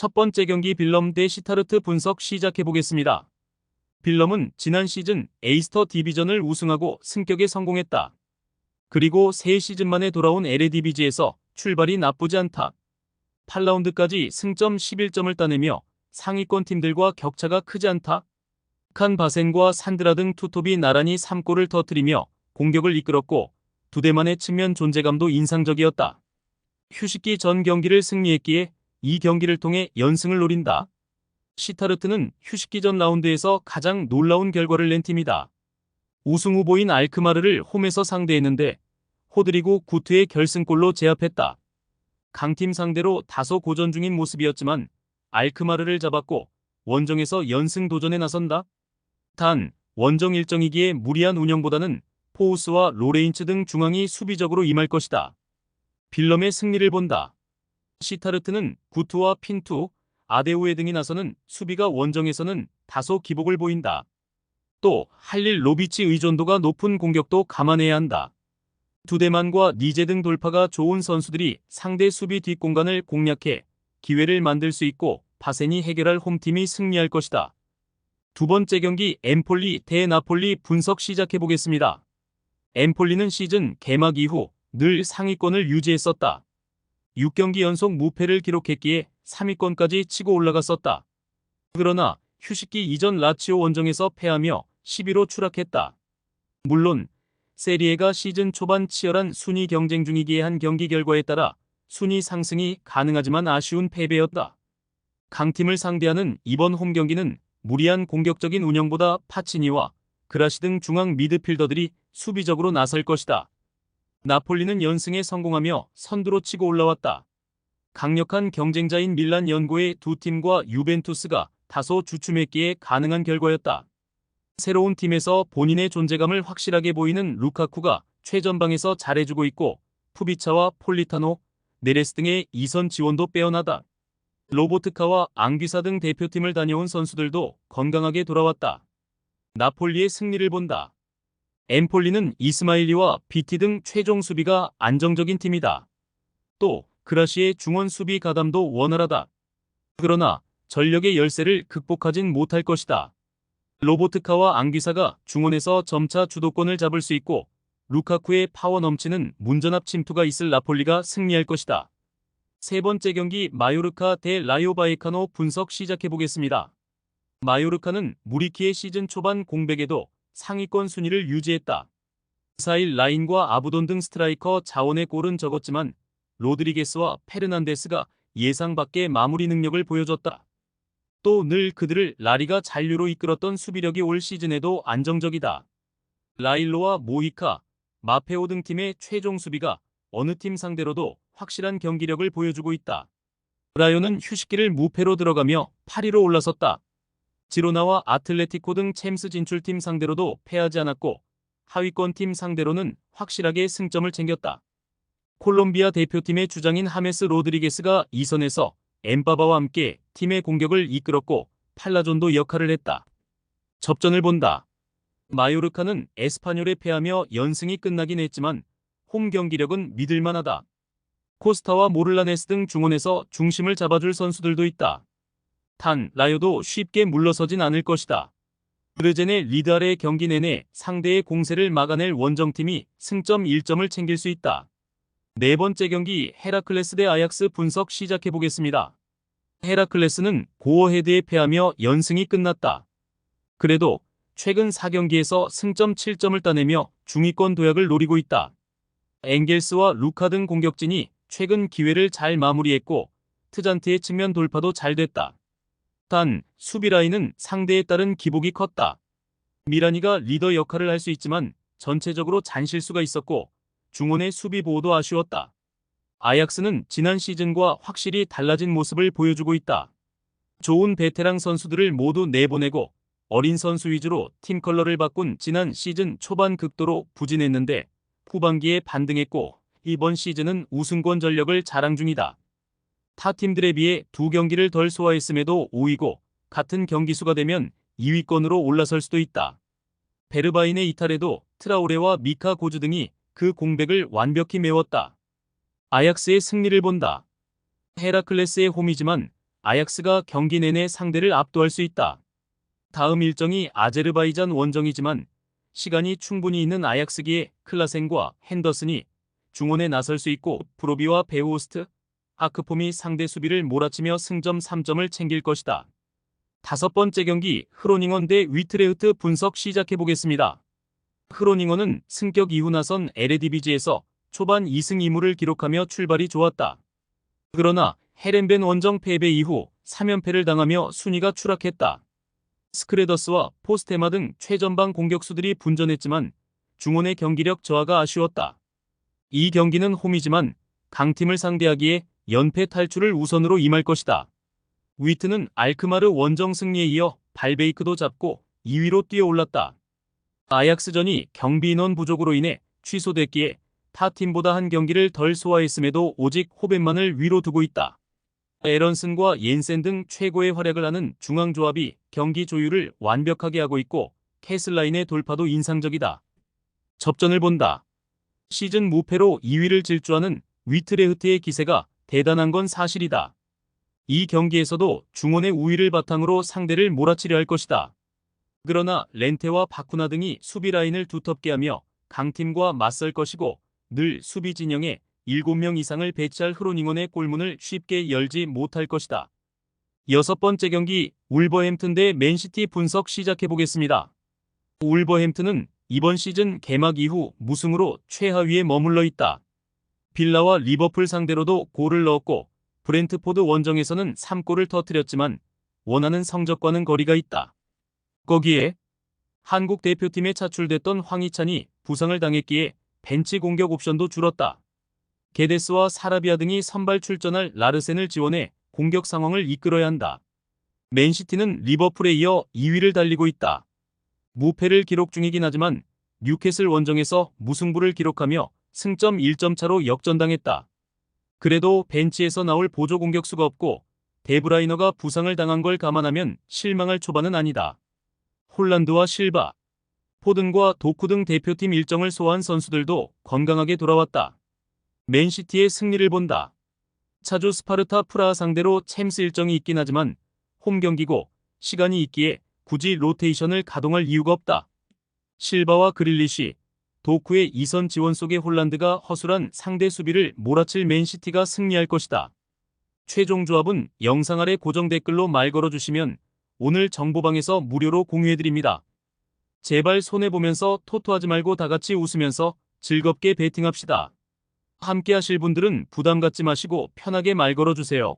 첫 번째 경기 빌럼 대 시타르트 분석 시작해 보겠습니다. 빌럼은 지난 시즌 에이스터 디비전을 우승하고 승격에 성공했다. 그리고 새 시즌 만에 돌아온 LADBG에서 출발이 나쁘지 않다. 8라운드까지 승점 11점을 따내며 상위권 팀들과 격차가 크지 않다. 칸 바센과 산드라 등 투톱이 나란히 3골을 터뜨리며 공격을 이끌었고 두 대만의 측면 존재감도 인상적이었다. 휴식기 전 경기를 승리했기에 이 경기를 통해 연승을 노린다. 시타르트는 휴식기 전 라운드에서 가장 놀라운 결과를 낸 팀이다. 우승 후보인 알크마르를 홈에서 상대했는데 호드리고 구트의 결승골로 제압했다. 강팀 상대로 다소 고전 중인 모습이었지만 알크마르를 잡았고 원정에서 연승 도전에 나선다. 단 원정 일정이기에 무리한 운영보다는 포우스와 로레인츠 등 중앙이 수비적으로 임할 것이다. 빌럼의 승리를 본다. 시타르트는 구투와 핀투, 아데우에 등이 나서는 수비가 원정에서는 다소 기복을 보인다. 또 할릴 로비치 의존도가 높은 공격도 감안해야 한다. 두대만과 니제 등 돌파가 좋은 선수들이 상대 수비 뒷공간을 공략해 기회를 만들 수 있고 바센이 해결할 홈팀이 승리할 것이다. 두 번째 경기 엠폴리 대 나폴리 분석 시작해 보겠습니다. 엠폴리는 시즌 개막 이후 늘 상위권을 유지했었다. 6경기 연속 무패를 기록했기에 3위권까지 치고 올라갔었다. 그러나 휴식기 이전 라치오 원정에서 패하며 11호 추락했다. 물론 세리에가 시즌 초반 치열한 순위 경쟁 중이기에 한 경기 결과에 따라 순위 상승이 가능하지만 아쉬운 패배였다. 강팀을 상대하는 이번 홈 경기는 무리한 공격적인 운영보다 파치니와 그라시 등 중앙 미드필더들이 수비적으로 나설 것이다. 나폴리는 연승에 성공하며 선두로 치고 올라왔다. 강력한 경쟁자인 밀란 연고의 두 팀과 유벤투스가 다소 주춤했기에 가능한 결과였다. 새로운 팀에서 본인의 존재감을 확실하게 보이는 루카쿠가 최전방에서 잘해주고 있고 푸비차와 폴리타노, 네레스 등의 이선 지원도 빼어나다. 로보트카와 앙귀사 등 대표팀을 다녀온 선수들도 건강하게 돌아왔다. 나폴리의 승리를 본다. 엠폴리는 이스마일리와 비티 등 최종 수비가 안정적인 팀이다. 또 그라시의 중원 수비 가담도 원활하다. 그러나 전력의 열세를 극복하진 못할 것이다. 로보트카와 앙귀사가 중원에서 점차 주도권을 잡을 수 있고 루카쿠의 파워 넘치는 문전압 침투가 있을 나폴리가 승리할 것이다. 세 번째 경기 마요르카 대 라요 바이카노 분석 시작해 보겠습니다. 마요르카는 무리키의 시즌 초반 공백에도 상위권 순위를 유지했다. 4일 라인과 아부돈 등 스트라이커 자원의 골은 적었지만 로드리게스와 페르난데스가 예상 밖의 마무리 능력을 보여줬다. 또 늘 그들을 라리가 잔류로 이끌었던 수비력이 올 시즌에도 안정적이다. 라일로와 모이카, 마페오 등 팀의 최종 수비가 어느 팀 상대로도 확실한 경기력을 보여주고 있다. 라요는 휴식기를 무패로 들어가며 8위로 올라섰다. 지로나와 아틀레티코 등 챔스 진출팀 상대로도 패하지 않았고 하위권 팀 상대로는 확실하게 승점을 챙겼다. 콜롬비아 대표팀의 주장인 하메스 로드리게스가 2선에서 엠바바와 함께 팀의 공격을 이끌었고 팔라존도 역할을 했다. 접전을 본다. 마요르카는 에스파뇰에 패하며 연승이 끝나긴 했지만 홈 경기력은 믿을만하다. 코스타와 모를라네스 등 중원에서 중심을 잡아줄 선수들도 있다. 단 라요도 쉽게 물러서진 않을 것이다. 그르젠의 리드 아래 경기 내내 상대의 공세를 막아낼 원정팀이 승점 1점을 챙길 수 있다. 네 번째 경기 헤라클레스 대 아약스 분석 시작해 보겠습니다. 헤라클레스는 고어헤드에 패하며 연승이 끝났다. 그래도 최근 4경기에서 승점 7점을 따내며 중위권 도약을 노리고 있다. 엥겔스와 루카 등 공격진이 최근 기회를 잘 마무리했고 트잔트의 측면 돌파도 잘 됐다. 단 수비 라인은 상대에 따른 기복이 컸다. 미라니가 리더 역할을 할 수 있지만 전체적으로 잔실수가 있었고 중원의 수비 보호도 아쉬웠다. 아약스는 지난 시즌과 확실히 달라진 모습을 보여주고 있다. 좋은 베테랑 선수들을 모두 내보내고 어린 선수 위주로 팀 컬러를 바꾼 지난 시즌 초반 극도로 부진했는데 후반기에 반등했고 이번 시즌은 우승권 전력을 자랑 중이다. 타 팀들에 비해 두 경기를 덜 소화했음에도 5위고 같은 경기 수가 되면 2위권으로 올라설 수도 있다. 베르바인의 이탈에도 트라우레와 미카 고즈 등이 그 공백을 완벽히 메웠다. 아약스의 승리를 본다. 헤라클레스의 홈이지만 아약스가 경기 내내 상대를 압도할 수 있다. 다음 일정이 아제르바이잔 원정이지만 시간이 충분히 있는 아약스기에 클라센과 핸더슨이 중원에 나설 수 있고 프로비와 베우호스트, 아크폼이 상대 수비를 몰아치며 승점 3점을 챙길 것이다. 다섯 번째 경기 흐로닝원 대 위트레흐트 분석 시작해 보겠습니다. 흐로닝원은 승격 이후 나선 에레디비지에서 초반 2승 2무를 기록하며 출발이 좋았다. 그러나 헤렌벤 원정 패배 이후 3연패를 당하며 순위가 추락했다. 스크레더스와 포스테마 등 최전방 공격수들이 분전했지만 중원의 경기력 저하가 아쉬웠다. 이 경기는 홈이지만 강팀을 상대하기에 연패 탈출을 우선으로 임할 것이다. 위트는 알크마르 원정 승리에 이어 발베이크도 잡고 2위로 뛰어올랐다. 아약스전이 경비 인원 부족으로 인해 취소됐기에 타 팀보다 한 경기를 덜 소화했음에도 오직 호벤만을 위로 두고 있다. 에런슨과 옌센 등 최고의 활약을 하는 중앙조합이 경기 조율을 완벽하게 하고 있고 캐슬라인의 돌파도 인상적이다. 접전을 본다. 시즌 무패로 2위를 질주하는 위트레흐트의 기세가 대단한 건 사실이다. 이 경기에서도 중원의 우위를 바탕으로 상대를 몰아치려 할 것이다. 그러나 렌테와 바쿠나 등이 수비 라인을 두텁게 하며 강팀과 맞설 것이고 늘 수비 진영에 7명 이상을 배치할 흐로닝원의 골문을 쉽게 열지 못할 것이다. 여섯 번째 경기 울버햄튼 대 맨시티 분석 시작해 보겠습니다. 울버햄튼은 이번 시즌 개막 이후 무승으로 최하위에 머물러 있다. 빌라와 리버풀 상대로도 골을 넣었고 브렌트포드 원정에서는 3골을 터뜨렸지만 원하는 성적과는 거리가 있다. 거기에 한국 대표팀에 차출됐던 황희찬이 부상을 당했기에 벤치 공격 옵션도 줄었다. 게데스와 사라비아 등이 선발 출전할 라르센을 지원해 공격 상황을 이끌어야 한다. 맨시티는 리버풀에 이어 2위를 달리고 있다. 무패를 기록 중이긴 하지만 뉴캐슬 원정에서 무승부를 기록하며 승점 1점 차로 역전당했다. 그래도 벤치에서 나올 보조 공격수가 없고 데브라이너가 부상을 당한 걸 감안하면 실망할 초반은 아니다. 홀란드와 실바, 포든과 도쿠 등 대표팀 일정을 소화한 선수들도 건강하게 돌아왔다. 맨시티의 승리를 본다. 차주 스파르타 프라하 상대로 챔스 일정이 있긴 하지만 홈 경기고 시간이 있기에 굳이 로테이션을 가동할 이유가 없다. 실바와 그릴리시, 도쿠의 이선 지원 속에 홀란드가 허술한 상대 수비를 몰아칠 맨시티가 승리할 것이다. 최종 조합은 영상 아래 고정 댓글로 말 걸어주시면 오늘 정보방에서 무료로 공유해드립니다. 제발 손해보면서 토토하지 말고 다같이 웃으면서 즐겁게 베팅합시다. 함께 하실 분들은 부담 갖지 마시고 편하게 말 걸어주세요.